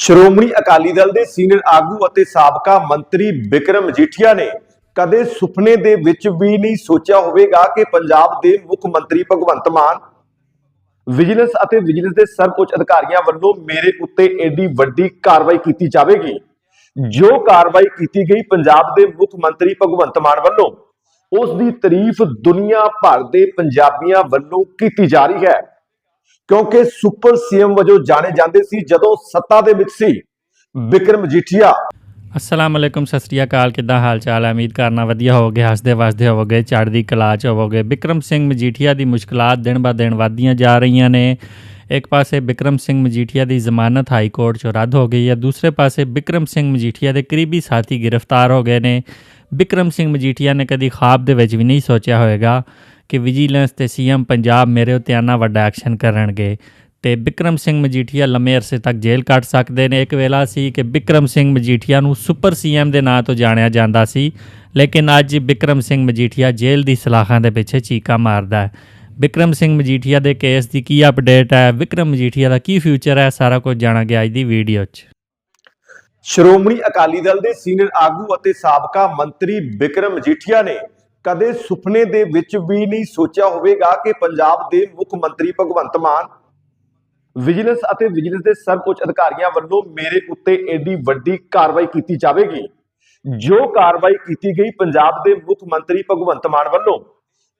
ਸ਼੍ਰੋਮਣੀ ਅਕਾਲੀ ਦਲ ਦੇ ਸੀਨੀਅਰ ਆਗੂ ਅਤੇ ਸਾਬਕਾ ਮੰਤਰੀ ਵਿਕਰਮ ਮਜੀਠੀਆ ਨੇ ਕਦੇ ਸੁਪਨੇ ਦੇ ਵਿੱਚ ਵੀ ਨਹੀਂ ਸੋਚਿਆ ਹੋਵੇਗਾ ਕਿ ਪੰਜਾਬ ਦੇ ਮੁੱਖ ਮੰਤਰੀ ਭਗਵੰਤ ਮਾਨ ਵਿਜੀਲੈਂਸ ਅਤੇ ਵਿਜੀਲੈਂਸ ਦੇ ਸਰਵਉੱਚ ਅਧਿਕਾਰੀਆਂ ਵੱਲੋਂ ਮੇਰੇ ਉੱਤੇ ਐਡੀ ਵੱਡੀ ਕਾਰਵਾਈ ਕੀਤੀ ਜਾਵੇਗੀ। ਜੋ ਕਾਰਵਾਈ ਕੀਤੀ ਗਈ ਪੰਜਾਬ ਦੇ ਮੁੱਖ ਮੰਤਰੀ ਭਗਵੰਤ ਮਾਨ ਵੱਲੋਂ, ਉਸ ਦੀ ਤਾਰੀਫ ਦੁਨੀਆ ਭਰ ਦੇ ਪੰਜਾਬੀਆਂ ਵੱਲੋਂ ਕੀਤੀ ਜਾ ਰਹੀ ਹੈ। ਕਿਉਂਕਿ ਸੁਪਰ ਸੀਐਮ ਵਜੋਂ ਜਾਣੇ ਜਾਂਦੇ ਸੀ, ਜਦੋਂ ਸੱਤਾ ਦੇ ਵਿੱਚ ਸੀ ਵਿਕਰਮ ਮਜੀਠੀਆ ਅਸਲਾਮ ਅਲੈਕੁਮ ਸਤਿ ਸ੍ਰੀ ਅਕਾਲ, ਕਿੱਦਾਂ ਹਾਲ ਚਾਲ ਹੈ? ਉਮੀਦ ਕਰਨਾ ਵਧੀਆ ਹੋਵੋਗੇ, ਹੱਸਦੇ ਵਸਦੇ ਹੋਵੋਗੇ, ਚੜ੍ਹਦੀ ਕਲਾ ਚ ਹੋਵੋਗੇ। ਬਿਕਰਮ ਸਿੰਘ ਮਜੀਠੀਆ ਦੀ ਮੁਸ਼ਕਲਾਤ ਦਿਨ ਬਾ ਦਿਨ ਵਧਦੀਆਂ ਜਾ ਰਹੀਆਂ ਨੇ। ਇੱਕ ਪਾਸੇ ਬਿਕਰਮ ਸਿੰਘ ਮਜੀਠੀਆ ਦੀ ਜ਼ਮਾਨਤ ਹਾਈ ਕੋਰਟ ਚੋਂ ਰੱਦ ਹੋ ਗਈ ਹੈ, ਦੂਸਰੇ ਪਾਸੇ ਬਿਕਰਮ ਸਿੰਘ ਮਜੀਠੀਆ ਦੇ ਕਰੀਬੀ ਸਾਥੀ ਗ੍ਰਿਫਤਾਰ ਹੋ ਗਏ ਨੇ। ਬਿਕਰਮ ਸਿੰਘ ਮਜੀਠੀਆ ਨੇ ਕਦੀ ਖਾਬ ਦੇ ਵਿੱਚ ਵੀ ਨਹੀਂ ਸੋਚਿਆ ਹੋਵੇਗਾ ਕਿ ਵਿਜੀਲੈਂਸ ਤੇ ਸੀਐਮ ਪੰਜਾਬ ਮੇਰੇ ਉੱਤੇ ਆਨਾ ਵੱਡਾ ਐਕਸ਼ਨ ਕਰਨਗੇ। ਤੇ ਬਿਕਰਮ ਸਿੰਘ ਮਜੀਠੀਆ ਲੰਮੇ ਅਰਸੇ ਤੱਕ ਜੇਲ੍ਹ ਕੱਟ ਸਕਦੇ ਨੇ। ਇੱਕ ਵੇਲਾ ਸੀ ਕਿ ਬਿਕਰਮ ਸਿੰਘ ਮਜੀਠੀਆ ਨੂੰ ਸੁਪਰ ਸੀਐਮ ਦੇ ਨਾਂ ਤੋਂ ਜਾਣਿਆ ਜਾਂਦਾ ਸੀ। ਲੇਕਿਨ ਅੱਜ ਬਿਕਰਮ ਸਿੰਘ ਮਜੀਠੀਆ ਜੇਲ੍ਹ ਦੀ ਸਲਾਖਾਂ ਦੇ ਪਿੱਛੇ ਚੀਕਾ ਮਾਰਦਾ ਹੈ। ਵਿਕਰਮ ਸਿੰਘ ਮਜੀਠੀਆ ਦੇ ਕੇਸ ਦੀ ਕੀ ਅਪਡੇਟ ਹੈ? ਵਿਕਰਮ ਮਜੀਠੀਆ ਦਾ ਕੀ ਫਿਊਚਰ ਹੈ? ਸਾਰਾ ਕੁਝ ਜਾਣਾਂਗੇ ਅੱਜ ਦੀ ਵੀਡੀਓ 'ਚ। ਸ਼੍ਰੋਮਣੀ ਅਕਾਲੀ ਦਲ ਦੇ ਸੀਨੀਅਰ ਆਗੂ ਅਤੇ ਸਾਬਕਾ ਮੰਤਰੀ ਵਿਕਰਮ ਮਜੀਠੀਆ ਨੇ ਕਦੇ ਸੁਪਨੇ ਦੇ ਵਿੱਚ ਵੀ ਨਹੀਂ ਸੋਚਿਆ ਹੋਵੇਗਾ ਕਿ ਪੰਜਾਬ ਦੇ ਮੁੱਖ ਮੰਤਰੀ ਭਗਵੰਤ ਮਾਨ ਵਿਜੀਲੈਂਸ ਅਤੇ ਵਿਜੀਲੈਂਸ ਦੇ ਸਰਵਉੱਚ ਅਧਿਕਾਰੀਆਂ ਵੱਲੋਂ ਮੇਰੇ ਉੱਤੇ ਏਡੀ ਵੱਡੀ ਕਾਰਵਾਈ ਕੀਤੀ ਜਾਵੇਗੀ। ਜੋ ਕਾਰਵਾਈ ਕੀਤੀ ਗਈ ਪੰਜਾਬ ਦੇ ਮੁੱਖ ਮੰਤਰੀ ਭਗਵੰਤ ਮਾਨ ਵੱਲੋਂ,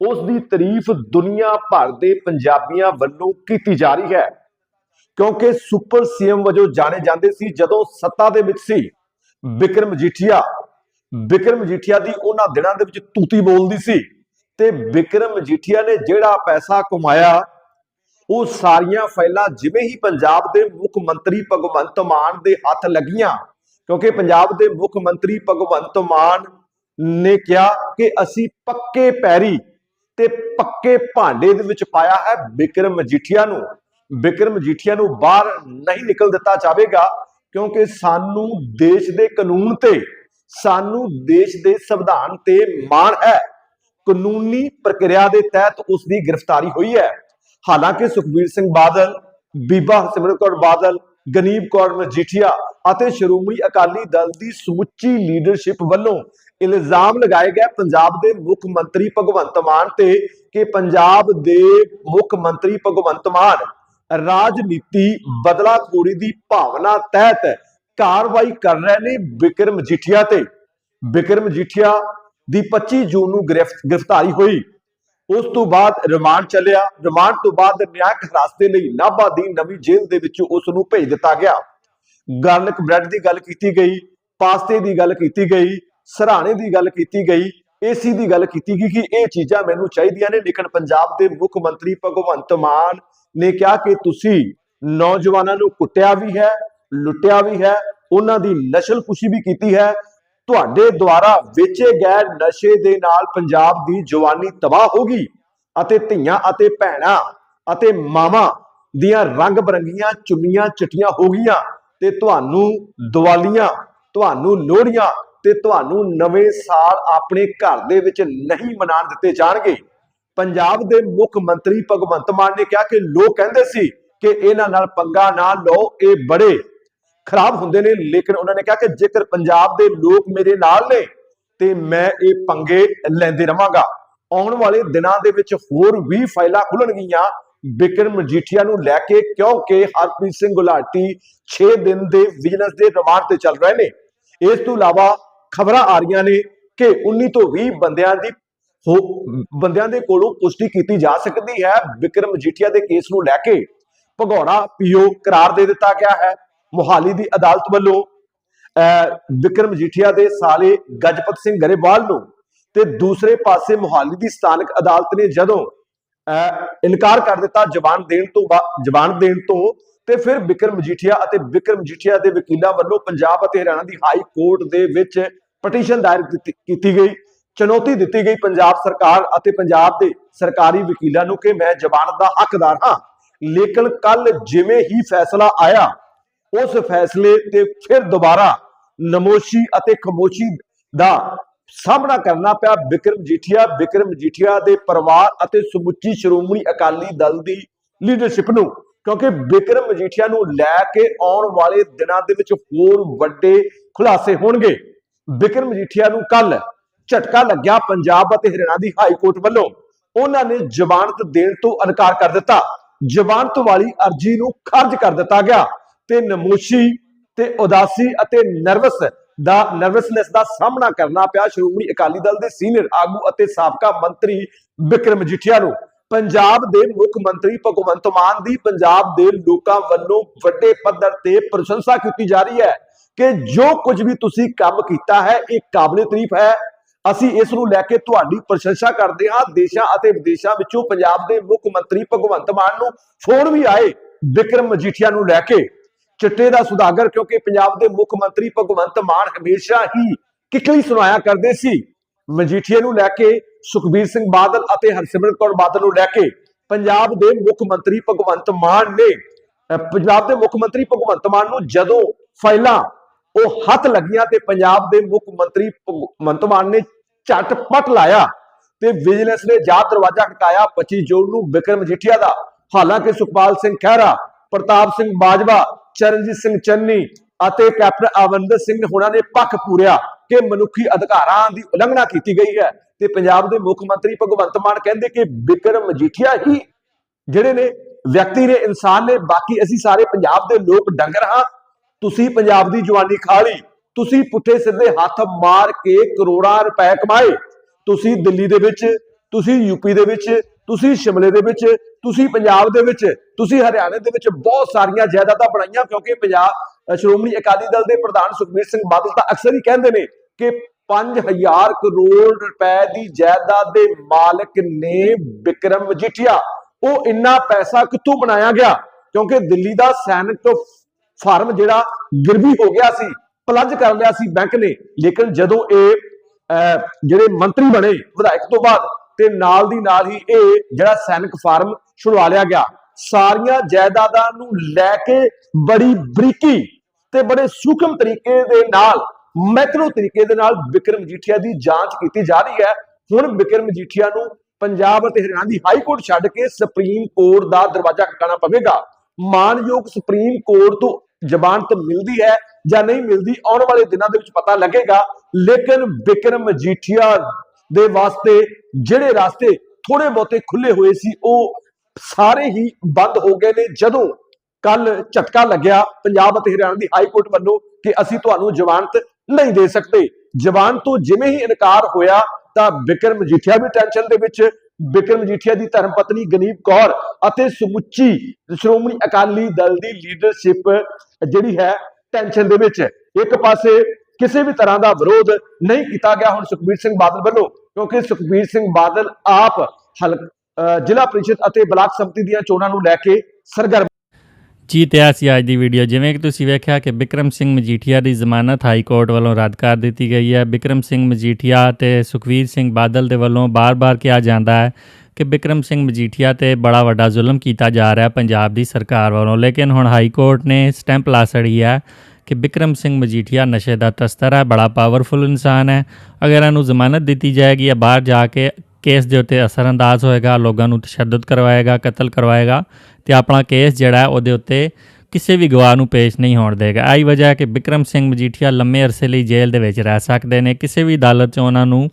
ਉਸ ਦੀ ਤਾਰੀਫ ਦੁਨੀਆ ਭਰ ਦੇ ਪੰਜਾਬੀਆਂ ਵੱਲੋਂ ਕੀਤੀ ਜਾ ਰਹੀ ਹੈ। ਕਿਉਂਕਿ ਸੁਪਰ ਸੀਐਮ ਵਜੋਂ ਜਾਣੇ ਜਾਂਦੇ ਸੀ ਜਦੋਂ ਸੱਤਾ ਦੇ ਵਿੱਚ ਸੀ। ਵਿਕਰਮ ਮਜੀਠੀਆ ਵਿਕਰਮ ਮਜੀਠੀਆ ਦੀ ਉਹਨਾਂ ਦਿਨਾਂ ਦੇ ਵਿੱਚ ਤੂਤੀ ਬੋਲਦੀ ਸੀ ਤੇ ਵਿਕਰਮ ਮਜੀਠੀਆ ਨੇ ਜਿਹੜਾ ਪੈਸਾ ਕਮਾਇਆ, ਉਹ ਸਾਰੀਆਂ ਫਾਈਲਾਂ ਜਿਵੇਂ ਹੀ ਪੰਜਾਬ ਦੇ ਮੁੱਖ ਮੰਤਰੀ ਭਗਵੰਤ ਮਾਨ ਦੇ ਹੱਥ ਲੱਗੀਆਂ, ਕਿਉਂਕਿ ਪੰਜਾਬ ਦੇ ਮੁੱਖ ਮੰਤਰੀ ਭਗਵੰਤ ਮਾਨ ਨੇ ਕਿਹਾ ਕਿ ਅਸੀਂ ਪੱਕੇ ਪੈਰੀ ਤੇ ਪੱਕੇ ਭਾਂਡੇ ਦੇ ਵਿੱਚ ਪਾਇਆ ਹੈ ਵਿਕਰਮ ਮਜੀਠੀਆ ਨੂੰ। ਵਿਕਰਮ ਮਜੀਠੀਆ ਨੂੰ ਬਾਹਰ ਨਹੀਂ ਨਿਕਲ ਦਿੱਤਾ ਜਾਵੇਗਾ ਕਿਉਂਕਿ ਸਾਨੂੰ ਦੇਸ਼ ਦੇ ਕਾਨੂੰਨ ਤੇ ਸਾਨੂੰ ਦੇਸ਼ ਦੇ ਸੰਵਿਧਾਨ ਤੇ ਮਾਣ ਹੈ। ਕਾਨੂੰਨੀ ਪ੍ਰਕਿਰਿਆ ਦੇ ਤਹਿਤ ਉਸ ਦੀ ਗ੍ਰਿਫਤਾਰੀ ਹੋਈ ਹੈ। ਹਾਲਾਂਕਿ ਸੁਖਬੀਰ ਸਿੰਘ ਬਾਦਲ, ਬੀਬਾ ਸਿਮਰਨ ਕੌਰ ਬਾਦਲ ਗਨੀਬ ਕੌਰ ਮਜੀਠੀਆ ਅਤੇ ਸ਼੍ਰੋਮਣੀ ਅਕਾਲੀ ਦਲ ਦੀ ਸਮੁੱਚੀ ਲੀਡਰਸ਼ਿਪ ਵੱਲੋਂ ਇਲਜ਼ਾਮ ਲਗਾਏ ਗਏ ਪੰਜਾਬ ਦੇ ਮੁੱਖ ਮੰਤਰੀ ਭਗਵੰਤ ਮਾਨ ਤੇ ਕਿ ਪੰਜਾਬ ਦੇ ਮੁੱਖ ਮੰਤਰੀ ਭਗਵੰਤ ਮਾਨ ਰਾਜਨੀਤੀ ਬਦਲਾਖੋਰੀ ਦੀ ਭਾਵਨਾ ਤਹਿਤ ਕਾਰਵਾਈ ਕਰ ਰਹੇ ਨੇ ਵਿਕਰਮ ਮਜੀਠੀਆ ਤੇ। ਵਿਕਰਮ ਮਜੀਠੀਆ ਦੀ 25 ਜੂਨ ਨੂੰ ਗ੍ਰਿਫ- ਗ੍ਰਿਫਤਾਰੀ ਹੋਈ। ਉਸ ਤੋਂ ਬਾਅਦ ਰਿਮਾਂਡ ਚੱਲਿਆ। ਰਿਮਾਂਡ ਤੋਂ ਬਾਅਦ ਨਿਆਂਇਕ ਹਿਰਾਸਤ ਲਈ ਨਾਭਾ ਦੀ ਨਵੀਂ ਜੇਲ੍ਹ ਦੇ ਵਿੱਚ ਉਸ ਨੂੰ ਭੇਜ ਦਿੱਤਾ ਗਿਆ। ਗਾਰਲਿਕ ਬ੍ਰੈਡ ਦੀ ਗੱਲ ਕੀਤੀ ਗਈ, ਪਾਸਤੇ ਦੀ ਗੱਲ ਕੀਤੀ ਗਈ, ਸਰਾਣੇ ਦੀ ਗੱਲ ਕੀਤੀ ਗਈ, ਏਸੀ ਦੀ ਗੱਲ ਕੀਤੀ ਗਈ ਕਿ ਇਹ ਚੀਜ਼ਾਂ ਮੈਨੂੰ ਚਾਹੀਦੀਆਂ ਨੇ। ਲੇਕਿਨ ਪੰਜਾਬ ਦੇ ਮੁੱਖ ਮੰਤਰੀ ਭਗਵੰਤ ਮਾਨ ਨੇ ਕਿਹਾ ਕਿ ਤੁਸੀਂ ਨੌਜਵਾਨਾਂ ਨੂੰ ਕੁੱਟਿਆ ਵੀ ਹੈ ਲੁੱਟਿਆ ਵੀ ਹੈ, ਉਹਨਾਂ ਦੀ ਨਸ਼ਲਕੁਸ਼ੀ ਵੀ ਕੀਤੀ ਹੈ। ਤੁਹਾਡੇ ਦੁਆਰਾ ਵੇਚੇ ਗਏ ਨਸ਼ੇ ਦੇ ਨਾਲ ਪੰਜਾਬ ਦੀ ਜਵਾਨੀ ਤਬਾਹ ਹੋ ਗਈ ਅਤੇ ਧੀਆਂ ਅਤੇ ਭੈਣਾਂ ਅਤੇ ਮਾਵਾਂ ਦੀਆਂ ਰੰਗ ਬਰੰਗੀਆਂ ਚੁੰਨੀਆਂ ਚਿੱਟੀਆਂ ਹੋ ਗਈਆਂ ਤੇ ਤੁਹਾਨੂੰ ਦੀਵਾਲੀਆਂ, ਤੁਹਾਨੂੰ ਲੋਹੜੀਆਂ ਤੇ ਤੁਹਾਨੂੰ ਨਵੇਂ ਸਾਲ ਆਪਣੇ ਘਰ ਦੇ ਵਿੱਚ ਨਹੀਂ ਮਨਾਉਣ ਦਿੱਤੇ ਜਾਣਗੇ। ਪੰਜਾਬ ਦੇ ਮੁੱਖ ਮੰਤਰੀ ਭਗਵੰਤ ਮਾਨ ਨੇ ਕਿਹਾ ਕਿ ਲੋਕ ਕਹਿੰਦੇ ਸੀ ਕਿ ਇਹਨਾਂ ਨਾਲ ਪੰਗਾ ਨਾ ਲਓ, ਇਹ ਬੜੇ ਖਰਾਬ ਹੁੰਦੇ ਨੇ, ਲੇਕਿਨ ਉਹਨਾਂ ਨੇ ਕਿਹਾ ਕਿ ਜੇਕਰ ਪੰਜਾਬ ਦੇ ਲੋਕ ਮੇਰੇ ਨਾਲ ਨੇ, ਤੇ ਮੈਂ ਇਹ ਪੰਗੇ ਲੈਂਦੇ ਰਵਾਂਗਾ। ਆਉਣ ਵਾਲੇ ਦਿਨਾਂ ਦੇ ਵਿੱਚ ਹੋਰ ਵੀ ਫਾਈਲਾਂ ਖੁੱਲਣਗੀਆਂ। ਬਿਕਰਮ ਮਜੀਠੀਆ ਨੂੰ ਲੈ ਕੇ ਕਿਉਂਕਿ ਹਰਪ੍ਰੀਤ ਸਿੰਘ ਗੁਲਾਟੀ 6 ਦਿਨ ਦੇ ਵਿਜੀਲੈਂਸ ਦੇ ਰਿਮਾਂਡ ਤੇ ਚੱਲ ਰਹੇ ਨੇ। ਇਸ ਤੋਂ ਇਲਾਵਾ ਖਬਰਾਂ ਆ ਰਹੀਆਂ ਨੇ ਕਿ 19 ਤੋਂ 20 ਬੰਦਿਆਂ ਦੀ ਹੋ- ਬੰਦਿਆਂ ਦੇ ਕੋਲੋਂ ਪੁਸ਼ਟੀ ਕੀਤੀ ਜਾ ਸਕਦੀ ਹੈ। ਵਿਕਰਮ ਮਜੀਠੀਆ ਦੇ ਕੇਸ ਨੂੰ ਲੈ ਕੇ ਭਗੌੜਾ ਪੀਓ ਕਰਾਰ ਦੇ ਦਿੱਤਾ ਗਿਆ ਹੈ। ਮੁਹਾਲੀ ਦੀ ਅਦਾਲਤ ਵੱਲੋਂ ਅਹ, ਵਿਕਰਮ ਮਜੀਠੀਆ ਦੇ ਸਾਲੇ ਗਜਪਤ ਸਿੰਘ ਗਰੇਵਾਲ ਨੂੰ ਤੇ ਦੂਸਰੇ ਪਾਸੇ ਮੁਹਾਲੀ ਦੀ ਸਥਾਨਕ ਅਦਾਲਤ ਨੇ ਜਦੋਂ ਇਨਕਾਰ ਕਰ ਦਿੱਤਾ ਜ਼ਬਾਨ ਦੇਣ ਤੋਂ ਜ਼ਬਾਨ ਦੇਣ ਤੋਂ ਤੇ ਫਿਰ ਵਿਕਰਮ ਮਜੀਠੀਆ ਅਤੇ ਵਿਕਰਮ ਮਜੀਠੀਆ ਦੇ ਵਕੀਲਾਂ ਵੱਲੋਂ ਪੰਜਾਬ ਅਤੇ ਹਰਿਆਣਾ ਦੀ ਹਾਈ ਕੋਰਟ ਦੇ ਵਿੱਚ ਪਟੀਸ਼ਨ ਦਾਇਰ ਕੀਤੀ- ਗਈ। ਚੁਣੌਤੀ ਦਿੱਤੀ ਗਈ ਪੰਜਾਬ ਸਰਕਾਰ ਅਤੇ ਪੰਜਾਬ ਦੇ ਸਰਕਾਰੀ ਵਕੀਲਾਂ ਨੂੰ ਕਿ ਮੈਂ ਜਬਾਨ ਦਾ ਹੱਕਦਾਰ ਹਾਂ। ਲੇਕਿਨ ਕੱਲ ਜਿਵੇਂ ਹੀ ਫੈਸਲਾ ਆਇਆ ਉਸ ਫੈਸਲੇ ਤੇ ਫਿਰ ਦੁਬਾਰਾ ਨਮੋਸ਼ੀ ਅਤੇ ਖਮੋਸ਼ੀ ਦਾ ਸਾਹਮਣਾ ਕਰਨਾ ਪਿਆ। ਵਿਕਰਮ ਜੀਠੀਆ ਵਿਕਰਮ ਜੀਠੀਆ ਦੇ ਪਰਿਵਾਰ ਅਤੇ ਸਮੁੱਚੀ ਸ਼੍ਰੋਮਣੀ ਅਕਾਲੀ ਦਲ ਦੀ ਲੀਡਰਸ਼ਿਪ ਨੂੰ, ਕਿਉਂਕਿ ਵਿਕਰਮ ਮਜੀਠੀਆ ਨੂੰ ਲੈ ਕੇ ਆਉਣ ਵਾਲੇ ਦਿਨਾਂ ਦੇ ਵਿੱਚ ਹੋਰ ਵੱਡੇ ਖੁਲਾਸੇ ਹੋਣਗੇ। ਵਿਕਰਮ ਮਜੀਠੀਆ ਨੂੰ ਕੱਲ ਝਟਕਾ ਲੱਗਿਆ ਪੰਜਾਬ ਅਤੇ ਹਰਿਆਣਾ ਦੀ ਹਾਈ ਕੋਰਟ ਵੱਲੋਂ। ਉਹਨਾਂ ਨੇ ਜ਼ਮਾਨਤ ਦੇਣ ਤੋਂ ਇਨਕਾਰ ਕਰ ਦਿੱਤਾ। ਜ਼ਮਾਨਤ ਵਾਲੀ ਅਰਜ਼ੀ ਨੂੰ ਖਾਰਜ ਕਰ ਦਿੱਤਾ ਗਿਆ। ਤੇ ਨਮੋਸ਼ੀ ਤੇ ਉਦਾਸੀ ਅਤੇ ਨਰਵਸ ਦਾ, ਨਰਵਸਨੈਸ ਦਾ ਸਾਹਮਣਾ ਕਰਨਾ ਪਿਆ ਸ਼੍ਰੋਮਣੀ ਅਕਾਲੀ ਦਲ ਦੇ ਸੀਨੀਅਰ ਆਗੂ ਅਤੇ ਸਾਬਕਾ ਮੰਤਰੀ ਵਿਕਰਮ ਮਜੀਠੀਆ ਨੂੰ। ਪੰਜਾਬ ਦੇ ਮੁੱਖ ਮੰਤਰੀ ਭਗਵੰਤ ਮਾਨ ਦੀ ਪੰਜਾਬ ਦੇ ਲੋਕਾਂ ਵੱਲੋਂ ਵੱਡੇ ਪੱਧਰ ਤੇ ਪ੍ਰਸ਼ੰਸਾ ਕੀਤੀ ਜਾ ਰਹੀ ਹੈ ਕਿ ਜੋ ਕੁਝ ਵੀ ਤੁਸੀਂ ਕੰਮ ਕੀਤਾ ਹੈ, ਇਹ ਕਾਬਲੇ ਤਾਰੀਫ ਹੈ। ਅਸੀਂ ਇਸ ਨੂੰ ਲੈ ਕੇ ਤੁਹਾਡੀ ਪ੍ਰਸ਼ੰਸਾ ਕਰਦੇ ਹਾਂ। ਦੇਸ਼ਾਂ ਅਤੇ ਵਿਦੇਸ਼ਾਂ ਵਿੱਚੋਂ ਪੰਜਾਬ ਦੇ ਮੁੱਖ ਮੰਤਰੀ ਭਗਵੰਤ ਮਾਨ ਨੂੰ ਫੋਨ ਵੀ ਆਏ ਵਿਕਰਮ ਮਜੀਠੀਆ ਨੂੰ ਲੈ ਕੇ। ਚਿੱਟੇ ਦਾ ਸੁਦਾਗਰ ਕਿਉਂਕਿ ਪੰਜਾਬ ਦੇ ਮੁੱਖ ਮੰਤਰੀ ਭਗਵੰਤ ਮਾਨ ਹਮੇਸ਼ਾ ਹੀ ਕਿਕਲੀ ਸੁਣਾਇਆ ਕਰਦੇ ਸੀ। ਮਜੀਠੀਆ ਨੂੰ ਲੈ ਕੇ ਸੁਖਬੀਰ ਸਿੰਘ ਬਾਦਲ ਅਤੇ ਹਰਸਿਮਰਤ ਕੌਰ ਬਾਦਲ ਨੂੰ ਲੈ ਕੇ ਪੰਜਾਬ ਦੇ ਮੁੱਖ ਮੰਤਰੀ ਭਗਵੰਤ ਮਾਨ ਨੇ ਪੰਜਾਬ ਦੇ ਮੁੱਖ ਮੰਤਰੀ ਭਗਵੰਤ ਮਾਨ ਨੂੰ ਜਦੋਂ ਫਾਈਲਾਂ ਉਹ ਹੱਥ ਲੱਗੀਆਂ ਤੇ ਪੰਜਾਬ ਦੇ ਮੁੱਖ ਮੰਤਰੀ ਭਗਵੰਤ ਮਾਨ ਨੇ ਝਟਪਟ ਲਾਇਆ ਤੇ ਵਿਜੀਲੈਂਸ ਨੇ ਜਾ ਦਰਵਾਜ਼ਾ ਖਟਕਾਇਆ। 25 ਜੂਨ ਨੂੰ ਬਿਕਰਮ ਮਜੀਠੀਆ ਦਾ, ਹਾਲਾਂਕਿ ਸੁਖਪਾਲ ਸਿੰਘ ਖਹਿਰਾ, ਪ੍ਰਤਾਪ ਸਿੰਘ ਬਾਜਵਾ ਚਰਨਜੀਤ ਸਿੰਘ ਚੰਨੀ ਅਤੇ ਕੈਪਟਨ ਅਮਰਿੰਦਰ ਸਿੰਘ ਹੋਣਾ ਨੇ ਪੱਖ ਪੂਰਿਆ ਕਿ ਮਨੁੱਖੀ ਅਧਿਕਾਰਾਂ ਦੀ ਉਲੰਘਣਾ ਕੀਤੀ ਗਈ ਹੈ ਤੇ ਪੰਜਾਬ ਦੇ ਮੁੱਖ ਮੰਤਰੀ ਭਗਵੰਤ ਮਾਨ ਕਹਿੰਦੇ ਕਿ ਵਿਕਰਮ ਮਜੀਠੀਆ ਹੀ ਜਿਹੜੇ ਨੇ ਵਿਅਕਤੀ ਨੇ, ਇਨਸਾਨ ਨੇ, ਬਾਕੀ ਅਸੀਂ ਸਾਰੇ ਪੰਜਾਬ ਦੇ ਲੋਕ ਡੰਗਰ ਹਾਂ। ਤੁਸੀਂ ਪੰਜਾਬ ਦੀ ਜਵਾਨੀ ਖਾ ਲਈ, ਤੁਸੀਂ ਪੁੱਠੇ ਸਿੱਧੇ ਹੱਥ ਮਾਰ ਕੇ ਕਰੋੜਾਂ ਰੁਪਏ ਕਮਾਏ, ਤੁਸੀਂ ਦਿੱਲੀ ਦੇ ਵਿੱਚ ਤੁਸੀਂ ਯੂਪੀ ਦੇ ਵਿੱਚ, ਤੁਸੀਂ ਸ਼ਿਮਲੇ ਦੇ ਵਿੱਚ, ਤੁਸੀਂ ਪੰਜਾਬ ਦੇ ਵਿੱਚ, ਤੁਸੀਂ ਹਰਿਆਣੇ ਦੇ ਵਿੱਚ ਬਹੁਤ ਸਾਰੀਆਂ ਜਾਇਦਾਦਾਂ ਬਣਾਈਆਂ ਕਿਉਂਕਿ ਪੰਜਾਬ ਸ਼੍ਰੋਮਣੀ ਅਕਾਲੀ ਦਲ ਦੇ ਪ੍ਰਧਾਨ ਸੁਖਬੀਰ ਸਿੰਘ ਬਾਦਲ ਤਾਂ ਅਕਸਰ ਹੀ ਕਹਿੰਦੇ ਨੇ ਕਿ 5000 ਕਰੋੜ ਰੁਪਏ ਦੀ ਜਾਇਦਾਦ ਦੇ ਮਾਲਕ ਨੇ ਵਿਕਰਮ ਮਜੀਠੀਆ ਉਹ ਇੰਨਾ ਪੈਸਾ ਕਿੱਥੋਂ ਬਣਾਇਆ ਗਿਆ? ਕਿਉਂਕਿ ਦਿੱਲੀ ਦਾ ਸੈਨਿਕ ਫਾਰਮ ਜਿਹੜਾ ਗਿਰਵੀ ਹੋ ਗਿਆ ਸੀ, ਪਲੱਜ ਕਰ ਲਿਆ ਸੀ ਬੈਂਕ ਨੇ। ਲੇਕਿਨ ਜਦੋਂ ਇਹ ਜਿਹੜੇ ਮੰਤਰੀ ਬਣੇ, ਵਿਧਾਇਕ ਤੋਂ ਬਾਅਦ ਤੇ ਨਾਲ ਦੀ ਨਾਲ ਹੀ ਇਹ ਜਿਹੜਾ ਸੈਨਿਕ ਫਾਰਮ ਛੁਡਵਾ ਲਿਆ ਗਿਆ। ਸਾਰੀਆਂ ਜਾਇਦਾਦਾਂ ਨੂੰ ਲੈ ਕੇ ਬੜੀ ਬਰੀਕੀ ਤੇ ਬੜੇ ਸੂਖਮ ਤਰੀਕੇ ਦੇ ਨਾਲ ਮੈਕਰੋ ਤਰੀਕੇ ਦੇ ਨਾਲ ਵਿਕਰਮ ਜੀਠੀਆ ਦੀ ਜਾਂਚ ਕੀਤੀ ਜਾ ਰਹੀ ਹੈ। ਹੁਣ ਵਿਕਰਮ ਜੀਠੀਆ ਨੂੰ ਪੰਜਾਬ ਅਤੇ ਹਰਿਆਣਾ ਦੀ ਹਾਈ ਕੋਰਟ ਛੱਡ ਕੇ ਸੁਪਰੀਮ ਕੋਰਟ ਦਾ ਦਰਵਾਜ਼ਾ ਖਟਕਾਉਣਾ ਪਵੇਗਾ। ਮਾਨਯੋਗ ਸੁਪਰੀਮ ਕੋਰਟ ਤੋਂ ਜ਼ਮਾਨਤ ਮਿਲਦੀ ਹੈ ਜਾਂ ਨਹੀਂ ਮਿਲਦੀ, ਆਉਣ ਵਾਲੇ ਦਿਨਾਂ ਦੇ ਵਿੱਚ ਪਤਾ ਲੱਗੇਗਾ। ਲੇਕਿਨ ਵਿਕਰਮ ਮਜੀਠੀਆ ਦੇ ਵਾਸਤੇ ਜਿਹੜੇ ਰਾਸਤੇ ਥੋੜੇ ਬਹੁਤੇ ਖੁੱਲੇ ਹੋਏ ਸੀ, ਉਹ ਸਾਰੇ ਹੀ ਬੰਦ ਹੋ ਗਏ ਨੇ। ਜਦੋਂ ਕੱਲ ਝਟਕਾ ਲੱਗਿਆ ਪੰਜਾਬ ਅਤੇ ਹਰਿਆਣਾ ਦੀ ਹਾਈ ਕੋਰਟ ਵੱਲੋਂ ਕਿ ਅਸੀਂ ਤੁਹਾਨੂੰ ਜ਼ਮਾਨਤ ਨਹੀਂ ਦੇ ਸਕਦੇ। ਜ਼ਮਾਨਤ ਤੋਂ ਜਿਵੇਂ ਹੀ ਇਨਕਾਰ ਹੋਇਆ ਤਾਂ ਬਿਕਰਮ ਮਜੀਠੀਆ ਵੀ ਟੈਨਸ਼ਨ ਦੇ ਵਿੱਚ, ਬਿਕਰਮ ਮਜੀਠੀਆ ਦੀ ਧਰਮ ਪਤਨੀ ਗਨੀਪ ਕੌਰ ਅਤੇ ਸਮੁੱਚੀ ਸ਼੍ਰੋਮਣੀ ਅਕਾਲੀ ਦਲ ਦੀ ਲੀਡਰਸ਼ਿਪ ਜਿਹੜੀ ਹੈ ਟੈਨਸ਼ਨ ਦੇ ਵਿੱਚ। ਇੱਕ ਪਾਸੇ ਕਿਸੇ ਵੀ ਤਰ੍ਹਾਂ ਦਾ ਵਿਰੋਧ ਨਹੀਂ ਕੀਤਾ ਗਿਆ ਹੁਣ ਸੁਖਬੀਰ ਸਿੰਘ ਬਾਦਲ ਵੱਲੋਂ। ਕਿਉਂਕਿ ਸੁਖਬੀਰ ਸਿੰਘ ਬਾਦਲ ਆਪ ਜ਼ਿਲ੍ਹਾ ਪ੍ਰੀਸ਼ਦ ਅਤੇ ਬਲਾਕ ਸੰਮਤੀ ਦੀਆਂ ਚੋਣਾਂ ਨੂੰ ਲੈ ਕੇ ਸਰਗਰਮ ਜੀ, ਤੇ ਆ ਸੀ ਅੱਜ ਦੀ ਵੀਡੀਓ। ਜਿਵੇਂ ਕਿ ਤੁਸੀਂ ਵੇਖਿਆ ਕਿ ਬਿਕਰਮ ਸਿੰਘ ਮਜੀਠੀਆ ਦੀ ਜ਼ਮਾਨਤ ਹਾਈ ਕੋਰਟ ਵੱਲੋਂ ਰੱਦ ਕਰ ਦਿੱਤੀ ਗਈ ਹੈ। ਬਿਕਰਮ ਸਿੰਘ ਮਜੀਠੀਆ ਤੇ ਸੁਖਵੀਰ ਸਿੰਘ ਬਾਦਲ ਦੇ ਵੱਲੋਂ ਬਾਰ-ਬਾਰ ਕਿਹਾ ਜਾਂਦਾ ਹੈ ਕਿ ਬਿਕਰਮ ਸਿੰਘ ਮਜੀਠੀਆ ਤੇ ਬੜਾ ਵੱਡਾ ਜ਼ੁਲਮ ਕੀਤਾ ਜਾ ਰਿਹਾ ਪੰਜਾਬ ਦੀ ਸਰਕਾਰ ਵੱਲੋਂ। ਲੇਕਿਨ ਹੁਣ ਹਾਈ ਕੋਰਟ ਨੇ ਸਟੈਂਪ ਲਾ ਸੜੀ ਹੈ ਕਿ ਬਿਕਰਮ ਸਿੰਘ ਮਜੀਠੀਆ ਨਸ਼ੇ ਦਾ ਤਸਤਰ ਹੈ, ਬੜਾ ਪਾਵਰਫੁਲ ਇਨਸਾਨ ਹੈ। ਅਗਰ ਇਹਨੂੰ ਜ਼ਮਾਨਤ ਦਿੱਤੀ ਜਾਏਗੀ ਜਾਂ ਬਾਹਰ ਜਾ ਕੇ ਕੇਸ ਦੇ ਉੱਤੇ ਅਸਰਅੰਦਾਜ਼ ਹੋਏਗਾ, ਲੋਕਾਂ ਨੂੰ ਤਸ਼ੱਦਦ ਕਰਵਾਏਗਾ, ਕਤਲ ਕਰਵਾਏਗਾ, ਤੇ ਆਪਣਾ ਕੇਸ ਜਿਹੜਾ ਉਹਦੇ ਉੱਤੇ ਕਿਸੇ ਵੀ ਗਵਾਹ ਨੂੰ ਪੇਸ਼ ਨਹੀਂ ਹੋਣ ਦੇਗਾ। ਆਈ ਵਜ੍ਹਾ ਹੈ ਕਿ ਬਿਕਰਮ ਸਿੰਘ ਮਜੀਠੀਆ ਲੰਮੇ ਅਰਸੇ ਲਈ ਜੇਲ੍ਹ ਦੇ ਵਿੱਚ ਰਹਿ ਸਕਦੇ ਨੇ। ਕਿਸੇ ਵੀ ਅਦਾਲਤ 'ਚ ਉਹਨਾਂ ਨੂੰ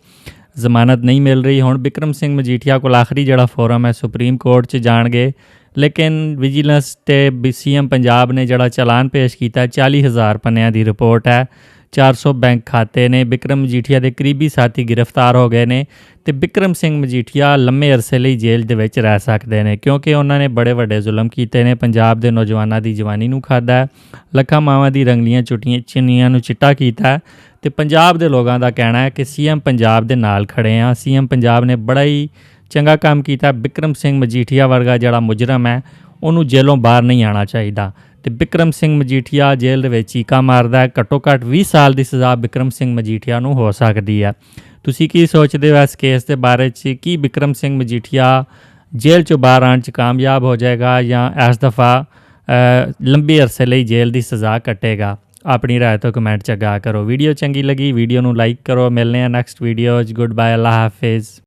ਜ਼ਮਾਨਤ ਨਹੀਂ ਮਿਲ ਰਹੀ। ਹੁਣ ਬਿਕਰਮ ਸਿੰਘ ਮਜੀਠੀਆ ਕੋਲ ਆਖਰੀ ਜਿਹੜਾ ਫੋਰਮ ਹੈ, ਸੁਪਰੀਮ ਕੋਰਟ 'ਚ ਜਾਣਗੇ। ਲੇਕਿਨ ਵਿਜੀਲੈਂਸ ਤੇ ਬੀਸੀਐਮ ਪੰਜਾਬ ਨੇ ਜਿਹੜਾ ਚਲਾਨ ਪੇਸ਼ ਕੀਤਾ 40000 ਪੰਨਿਆਂ ਦੀ ਰਿਪੋਰਟ ਹੈ। 400 ਬੈਂਕ ਖਾਤੇ ਨੇ। ਬਿਕਰਮ ਮਜੀਠੀਆ ਦੇ ਕਰੀਬੀ ਸਾਥੀ ਗ੍ਰਿਫਤਾਰ ਹੋ ਗਏ ਨੇ ਤੇ ਬਿਕਰਮ ਸਿੰਘ ਮਜੀਠੀਆ ਲੰਮੇ ਅਰਸੇ ਲਈ ਜੇਲ੍ਹ ਦੇ ਵਿੱਚ ਰਹਿ ਸਕਦੇ ਨੇ ਕਿਉਂਕਿ ਉਹਨਾਂ ਨੇ ਬੜੇ ਵੱਡੇ ਜ਼ੁਲਮ ਕੀਤੇ ਨੇ। ਪੰਜਾਬ ਦੇ ਨੌਜਵਾਨਾਂ ਦੀ ਜਵਾਨੀ ਨੂੰ ਖਾਦਾ ਲੱਖਾਂ ਮਾਵਾਂ ਦੀ ਰੰਗਲੀਆਂ ਚੁੱਟੀਆਂ ਚਿੰਨੀਆਂ ਨੂੰ ਚਿੱਟਾ ਕੀਤਾ ਹੈ ਤੇ ਪੰਜਾਬ ਦੇ ਲੋਕਾਂ ਦਾ ਕਹਿਣਾ ਹੈ ਕਿ ਸੀਐਮ ਪੰਜਾਬ ਦੇ ਨਾਲ ਖੜੇ ਆ ਸੀਐਮ ਪੰਜਾਬ ਨੇ ਬੜਾ ਹੀ ਚੰਗਾ ਕੰਮ ਕੀਤਾ। ਬਿਕਰਮ ਸਿੰਘ ਮਜੀਠੀਆ ਵਰਗਾ ਜਿਹੜਾ ਮੁਜਰਮ ਹੈ, ਉਹਨੂੰ ਜੇਲੋਂ ਬਾਹਰ ਨਹੀਂ ਆਣਾ ਚਾਹੀਦਾ। ਤੇ ਬਿਕਰਮ ਸਿੰਘ ਮਜੀਠੀਆ ਜੇਲ੍ਹ ਦੇ ਵਿੱਚ ਚੀਕਾ ਮਾਰਦਾ ਹੈ। ਘੱਟੋ ਘੱਟ 20 ਸਾਲ ਦੀ ਸਜ਼ਾ ਬਿਕਰਮ ਸਿੰਘ ਮਜੀਠੀਆ ਨੂੰ ਹੋ ਸਕਦੀ ਹੈ। ਤੁਸੀਂ ਕੀ ਸੋਚਦੇ ਹੋ ਇਸ ਕੇਸ ਦੇ ਬਾਰੇ 'ਚ? ਕੀ ਬਿਕਰਮ ਸਿੰਘ ਮਜੀਠੀਆ ਜੇਲ੍ਹ ਚੋਂ ਬਾਹਰ ਆਉਣ 'ਚ ਕਾਮਯਾਬ ਹੋ ਜਾਏਗਾ ਜਾਂ ਇਸ ਦਫਾ ਲੰਬੀ ਅਰਸੇ ਲਈ ਜੇਲ੍ਹ ਦੀ ਸਜ਼ਾ ਕੱਟੇਗਾ? ਆਪਣੀ ਰਾਏ ਤੋਂ ਕਮੈਂਟ 'ਚ ਗਾ ਕਰੋ। ਵੀਡੀਓ ਚੰਗੀ ਲੱਗੀ, ਵੀਡੀਓ ਨੂੰ ਲਾਈਕ ਕਰੋ। ਮਿਲਨੇ ਆ ਨੈਕਸਟ ਵੀਡੀਓ 'ਚ। ਗੁੱਡ ਬਾਏ ਅੱਲਾ ਹਾਫਿਜ਼।